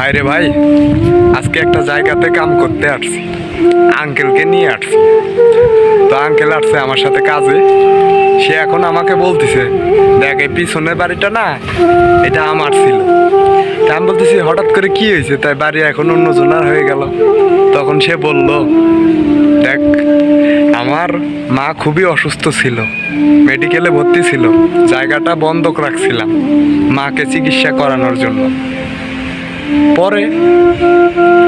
ভাই রে ভাই। আজকে একটা জায়গাতে কাম করতে আসছি। আঙ্কেলকে নিয়ে আসছি। তো আঙ্কেল আসছে আমার সাথে কাজে। সে এখন আমাকে বলতেছে, দেখ, এই পিছনের বাড়িটা না, এটা আমার ছিল। তা আমি বলতেছি, হঠাৎ করে কি হয়েছে? তাই বাড়ি এখন অন্যজনার হয়ে গেল। তখন সে বলল, দেখ, আমার মা খুবই অসুস্থ ছিল। মেডিকেলে ভর্তি ছিল। জায়গাটা বন্ধক রাখছিলাম মাকে চিকিৎসা করানোর জন্য। পরে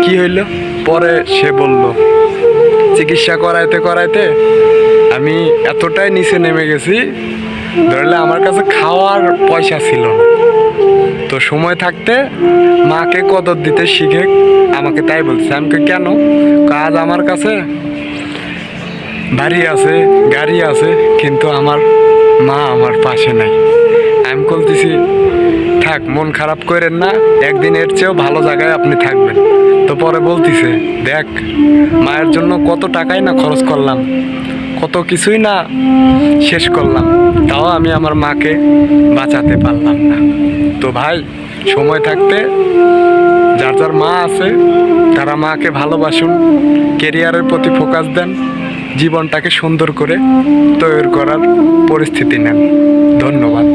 কি হইল? পরে সে বলল, চিকিৎসা করাইতে করাইতে আমি এতটাই নিচে নেমে গেছি, ধরলে আমার কাছে খাওয়ার পয়সা ছিল তো সময় থাকতে মাকে কদর দিতে শিখে আমাকে তাই বলছে, আমাকে কেন? কাজ আমার কাছে, বাড়ি আছে, গাড়ি আছে, কিন্তু আমার মা আমার পাশে নাই। আমি বলতেছি থাক, মন খারাপ করেন না, একদিন এর চেয়েও ভালো জায়গায় আপনি থাকবেন। তো পরে বলতিছে, দেখ, মায়ের জন্য কত টাকাই না খরচ করলাম, কত কিছুই না শেষ করলাম, তাও আমি আমার মাকে বাঁচাতে পারলাম না। তো ভাই, সময় থাকতে যার যার মা আছে, তারা মাকে ভালোবাসুন কেরিয়ারের প্রতি ফোকাস দেন, জীবনটাকে সুন্দর করে তৈরি করার পরিস্থিতি নেন। ধন্যবাদ।